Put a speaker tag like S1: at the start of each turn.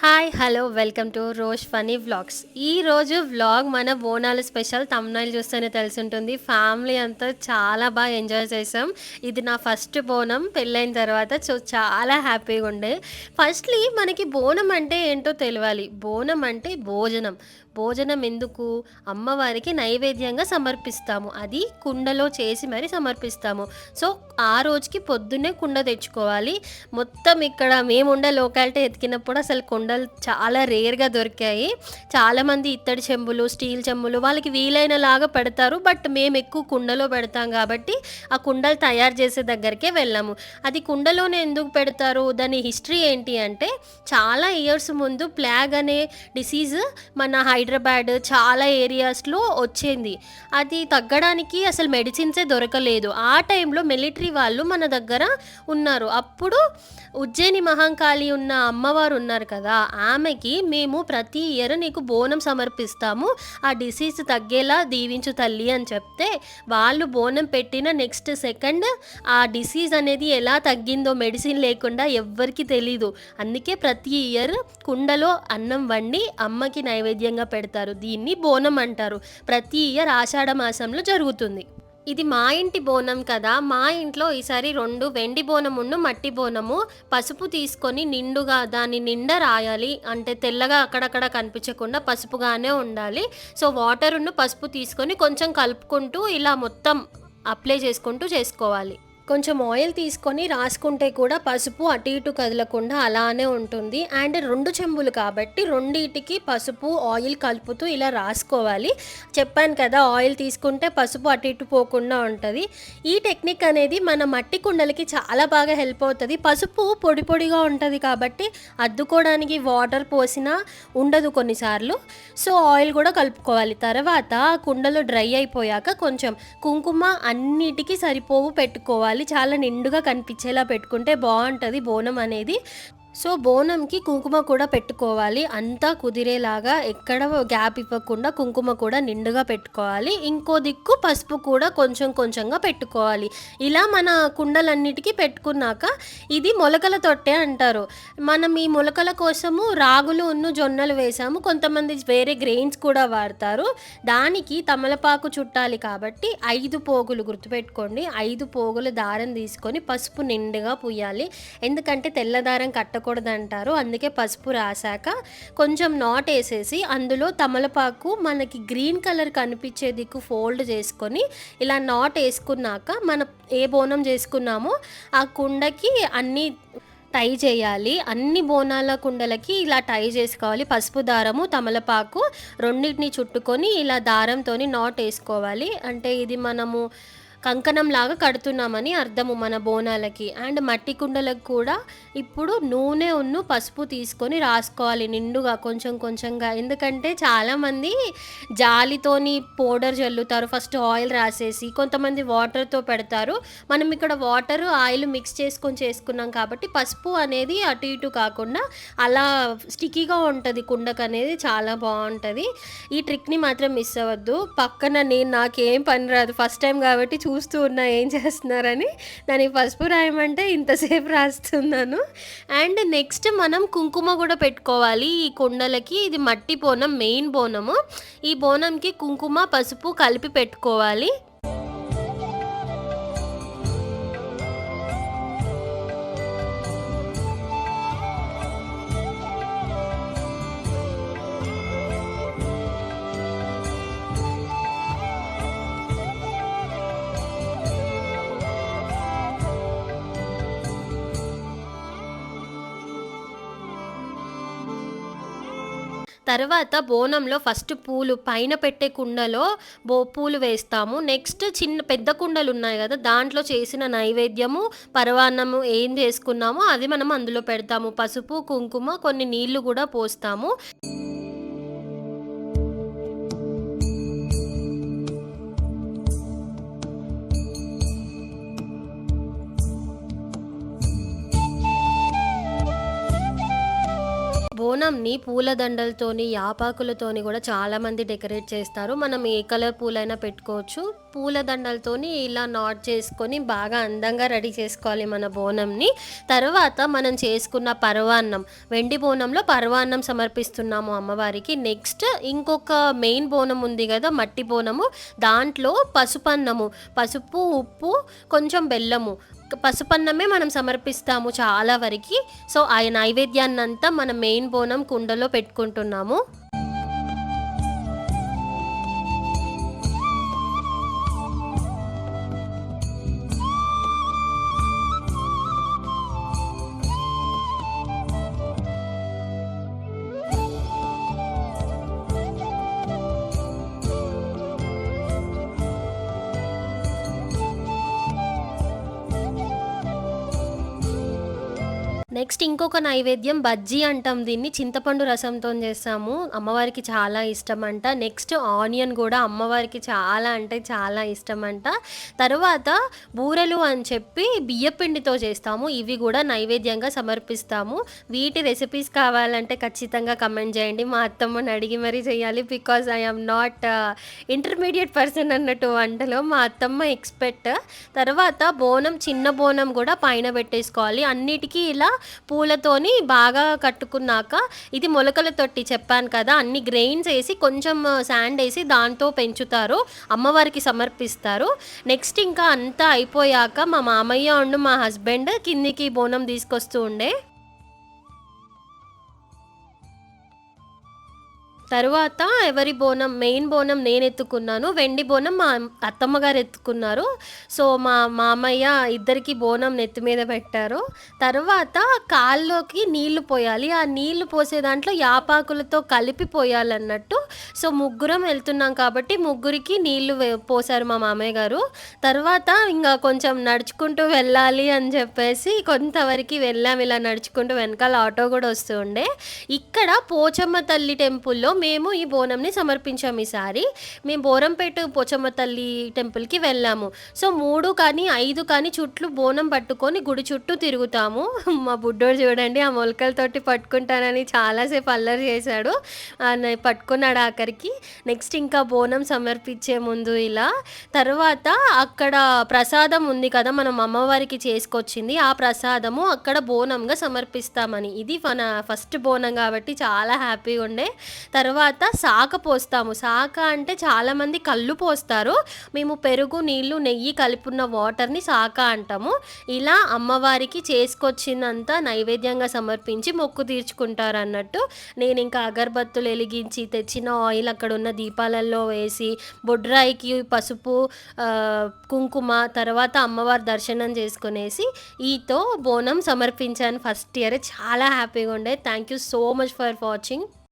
S1: Hi hello welcome to Rose funny vlogs. ఈ రోజు vlog మన బోనాలు స్పెషల్ తమ్నాయిల్ చూస్తేనే తెలిసి ఉంటుంది ఫ్యామిలీ అంతా చాలా బాగా ఎంజాయ్ చేసాం. ఇది నా ఫస్ట్ బోనం పెళ్ళైన తర్వాత సో చాలా హ్యాపీగా ఉండే. ఫస్ట్లీ మనకి బోనం అంటే ఏంటో తెలియాలి. బోనం అంటే భోజనం. భోజనం ఎందుకు అమ్మవారికి నైవేద్యంగా సమర్పిస్తాము. అది కుండలో చేసి మరి సమర్పిస్తాము. సో ఆ రోజుకి పొద్దున్నే కుండ తెచ్చుకోవాలి. మొత్తం ఇక్కడ మేముండే లోకాలిటీ ఎతికినప్పుడు అసలు కుండలు చాలా రేర్గా దొరికాయి. చాలామంది ఇత్తడి చెంబులు స్టీల్ చెంబులు వాళ్ళకి వీలైన లాగా పెడతారు. బట్ మేము ఎక్కువ కుండలో పెడతాం కాబట్టి ఆ కుండలు తయారు చేసే దగ్గరికే వెళ్ళాము. అది కుండలోనే ఎందుకు పెడతారు? దాని హిస్టరీ ఏంటి అంటే చాలా ఇయర్స్ ముందు ప్లాగ్ అనే డిసీజ్ మన హైదరాబాద్ చాలా ఏరియాస్లో వచ్చింది. అది తగ్గడానికి అసలు మెడిసిన్సే దొరకలేదు. ఆ టైంలో మిలిటరీ వాళ్ళు మన దగ్గర ఉన్నారు. అప్పుడు ఉజ్జయిని మహంకాళి ఉన్న అమ్మవారు ఉన్నారు కదా ఆమెకి మేము ప్రతి ఇయర్ నీకు బోనం సమర్పిస్తాము. ఆ డిసీజ్ తగ్గేలా దీవించు తల్లి అని చెప్తే వాళ్ళు బోనం పెట్టిన నెక్స్ట్ సెకండ్ ఆ డిసీజ్ అనేది ఎలా తగ్గిందో మెడిసిన్ లేకుండా ఎవ్వరికి తెలీదు. అందుకే ప్రతి ఇయర్ కుండలో అన్నం వండి అమ్మకి నైవేద్యంగా పెడతారు. దీన్ని బోనం అంటారు. ప్రతి ఇయర్ ఆషాఢ మాసంలో జరుగుతుంది. ఇది మా ఇంటి బోనం కదా. మా ఇంట్లో ఈసారి రెండు వెండి బోనమును మట్టి బోనము. పసుపు తీసుకొని నిండుగా దాన్ని నిండా రాయాలి. అంటే తెల్లగా అక్కడక్కడ కనిపించకుండా పసుపుగానే ఉండాలి. సో వాటర్ను పసుపు తీసుకొని కొంచెం కలుపుకుంటూ ఇలా మొత్తం అప్లై చేసుకుంటూ చేసుకోవాలి. కొంచెం ఆయిల్ తీసుకొని రాసుకుంటే కూడా పసుపు అటు ఇటు కదలకుండా అలానే ఉంటుంది. అండ్ రెండు చెంబులు కాబట్టి రెండింటికి పసుపు ఆయిల్ కలుపుతూ ఇలా రాసుకోవాలి. చెప్పాను కదా ఆయిల్ తీసుకుంటే పసుపు అటు ఇటు పోకుండా ఉంటుంది. ఈ టెక్నిక్ అనేది మన మట్టి కుండలకి చాలా బాగా హెల్ప్ అవుతుంది. పసుపు పొడి పొడిగా ఉంటుంది కాబట్టి అద్దుకోవడానికి వాటర్ పోసినా ఉండదు కొన్నిసార్లు. సో ఆయిల్ కూడా కలుపుకోవాలి. తర్వాత కుండలో కుండలు డ్రై అయిపోయాక కొంచెం కుంకుమ అన్నిటికీ సరిపోవు పెట్టుకోవాలి. చాలా నిండుగా కనిపించేలా పెట్టుకుంటే బాగుంటుంది బోనం అనేది. సో బోనంకి కుంకుమ కూడా పెట్టుకోవాలి. అంతా కుదిరేలాగా ఎక్కడ గ్యాప్ ఇవ్వకుండా కుంకుమ కూడా నిండుగా పెట్టుకోవాలి. ఇంకో దిక్కు పసుపు కూడా కొంచెం కొంచెంగా పెట్టుకోవాలి. ఇలా మన కుండలన్నిటికీ పెట్టుకున్నాక ఇది మొలకల తొట్టె అంటారు. మనం ఈ మొలకల కోసము రాగులు ఉన్ను జొన్నలు వేసాము. కొంతమంది వేరే గ్రెయిన్స్ కూడా వాడతారు. దానికి తమలపాకు చుట్టాలి కాబట్టి ఐదు పోగులు గుర్తుపెట్టుకోండి. ఐదు పోగులు దారం తీసుకొని పసుపు నిండుగా పుయ్యాలి ఎందుకంటే తెల్లదారం కట్ట కట్టకూడదు అంటారు అందుకే పసుపు రాసాక కొంచెం నాట్ వేసేసి అందులో తమలపాకు మనకి గ్రీన్ కలర్ కనిపించే దిక్కు ఫోల్డ్ చేసుకొని ఇలా నాట్ వేసుకున్నాక మన ఏ బోనం చేసుకున్నామో ఆ కుండకి అన్ని టై చేయాలి. అన్ని బోనాల కుండలకి ఇలా టై చేసుకోవాలి. పసుపు దారము తమలపాకు రెండింటిని చుట్టుకొని ఇలా దారంతో నాట్ వేసుకోవాలి. అంటే ఇది మనము కంకణంలాగా కడుతున్నామని అర్థము మన బోనాలకి. అండ్ మట్టి కుండలకు కూడా ఇప్పుడు నూనె ఉన్ను పసుపు తీసుకొని రాసుకోవాలి నిండుగా కొంచెం కొంచెంగా. ఎందుకంటే చాలామంది జాలితోని పౌడర్ చల్లుతారు ఫస్ట్ ఆయిల్ రాసేసి కొంతమంది వాటర్తో పెడతారు. మనం ఇక్కడ వాటర్ ఆయిల్ మిక్స్ చేసుకొని చేసుకున్నాం కాబట్టి పసుపు అనేది అటు ఇటు కాకుండా అలా స్టిక్కీగా ఉంటుంది కుండకు అనేది చాలా బాగుంటుంది. ఈ ట్రిక్ని మాత్రం మిస్ అవ్వద్దు. పక్కన నేను నాకేం పని రాదు ఫస్ట్ టైం కాబట్టి చూ చూస్తూ ఉన్నా ఏం చేస్తున్నారని దానికి పసుపు రాయమంటే ఇంతసేపు రాస్తున్నాను. అండ్ నెక్స్ట్ మనం కుంకుమ కూడా పెట్టుకోవాలి. ఈ కుండలకి ఇది మట్టి బోనం మెయిన్ బోనము. ఈ బోనంకి కుంకుమ పసుపు కలిపి పెట్టుకోవాలి. తర్వాత బోనంలో ఫస్ట్ పూలు పైన పెట్టే కుండలో బో పూలు వేస్తాము. నెక్స్ట్ చిన్న పెద్ద కుండలు ఉన్నాయి కదా దాంట్లో చేసిన నైవేద్యము పరవాన్నము ఏం చేసుకున్నామో అది మనం అందులో పెడతాము. పసుపు కుంకుమ కొన్ని నీళ్ళు కూడా పోస్తాము. బోనంని పూలదండలతోని, యాపాకులతోని కూడా చాలామంది డెకరేట్ చేస్తారు. మనం ఏ కలర్ పూలైనా పెట్టుకోవచ్చు. పూలదండలతోని ఇలా నాట్ చేసుకొని బాగా అందంగా రెడీ చేసుకోవాలి మన బోనంని. తర్వాత మనం చేసుకున్న పర్వాన్నం వెండి బోనంలో పర్వాన్నం సమర్పిస్తున్నాము అమ్మవారికి. నెక్స్ట్ ఇంకొక మెయిన్ బోనం ఉంది కదా మట్టి బోనము. దాంట్లో పసుపన్నము, పసుపు, ఉప్పు, కొంచెం బెల్లము పసుపన్నమే మనం సమర్పిస్తాము చాలా వరకి. సో, ఆ నైవేద్యాన్నంతా మనం మెయిన్ బోనం కుండలో పెట్టుకుంటున్నాము. నెక్స్ట్ ఇంకొక నైవేద్యం బజ్జీ అంటాం దీన్ని. చింతపండు రసంతో చేస్తాము. అమ్మవారికి చాలా ఇష్టం అంట నెక్స్ట్ ఆనియన్ కూడా అమ్మవారికి చాలా అంటే చాలా ఇష్టం అంట తర్వాత బూరెలు అని చెప్పి బియ్యపిండితో చేస్తాము. ఇవి కూడా నైవేద్యంగా సమర్పిస్తాము. వీటి రెసిపీస్ కావాలంటే ఖచ్చితంగా కమెంట్ చేయండి. మా అత్తమ్మని అడిగి మరీ చేయాలి. Because I am not intermediate person అన్నట్టు వంటలో. మా అత్తమ్మ ఎక్స్పెక్ట్ తర్వాత బోనం చిన్న బోనం కూడా పైన పెట్టేసుకోవాలి. అన్నిటికీ ఇలా పూలతోని బాగా కట్టుకున్నాక ఇది మొలకల తొట్టి చెప్పాను కదా! అన్ని గ్రెయిన్స్ వేసి కొంచెం శాండ్ వేసి దాంతో పెంచుతారు. అమ్మవారికి సమర్పిస్తారు. నెక్స్ట్ ఇంకా అంతా అయిపోయాక మా మామయ్య ఉండు మా హస్బెండ్ కిందికి బోనం తీసుకొస్తూ ఉండే. తర్వాత ఎవరి బోనం మెయిన్ బోనం నేను ఎత్తుకున్నాను వెండి బోనం మా అత్తమ్మ గారు ఎత్తుకున్నారు. సో, మా మామయ్య ఇద్దరికి బోనం నెత్తి మీద పెట్టారు. తర్వాత కాల్లోకి నీళ్ళు పోయాలి. ఆ నీళ్ళు పోసే దాంట్లో యాపాకులతో కలిపి పోయాలన్నట్టు. సో, ముగ్గురం వెళ్తున్నాం కాబట్టి ముగ్గురికి నీళ్ళు పోసారు మా మామయ్య గారు. తర్వాత ఇంకా కొంచెం నడుచుకుంటూ వెళ్ళాలి అని చెప్పేసి కొంతవరకు వెళ్ళాం ఇలా నడుచుకుంటూ వెనకాల ఆటో కూడా వస్తూ ఉండే. ఇక్కడ పోచమ్మ తల్లి టెంపుల్‌లో మేము ఈ బోనంని సమర్పించాము ఈసారి. మేము బోరంపేట పోచమ్మ తల్లి టెంపుల్‌కి వెళ్ళాము. సో, మూడు కానీ, ఐదు కానీ చుట్లు బోనం పట్టుకొని గుడి చుట్టూ తిరుగుతాము. మా బుడ్డోడు చూడండి ఆ మొలకలతోటి పట్టుకుంటానని చాలాసేపు అల్లరి చేశాడు. పట్టుకున్నాడు ఆఖరికి. నెక్స్ట్ ఇంకా బోనం సమర్పించే ముందు ఇలా. తర్వాత అక్కడ ప్రసాదం ఉంది కదా! మనం అమ్మవారికి చేసుకొచ్చింది. ఆ ప్రసాదము అక్కడ బోనంగా సమర్పిస్తామని. ఇది మన ఫస్ట్ బోనం కాబట్టి చాలా హ్యాపీగా ఉండే. తర్వాత తర్వాత సాక పోస్తాము. సాక అంటే చాలామంది కళ్ళు పోస్తారు. మేము పెరుగు, నీళ్ళు, నెయ్యి కలుపున్న వాటర్‌ని సాక అంటాము. ఇలా అమ్మవారికి చేసుకొచ్చిందంతా నైవేద్యంగా సమర్పించి మొక్కు తీర్చుకుంటారు అన్నట్టు నేను ఇంకా అగరబత్తులు వెలిగించి తెచ్చిన ఆయిల్ అక్కడున్న దీపాలలో వేసి బొడ్రాయికి పసుపు కుంకుమ తర్వాత అమ్మవారి దర్శనం చేసుకునేసి ఈతో బోనం సమర్పించాను ఫస్ట్ ఇయర్. చాలా హ్యాపీగా ఉండే. Thank you so much for watching.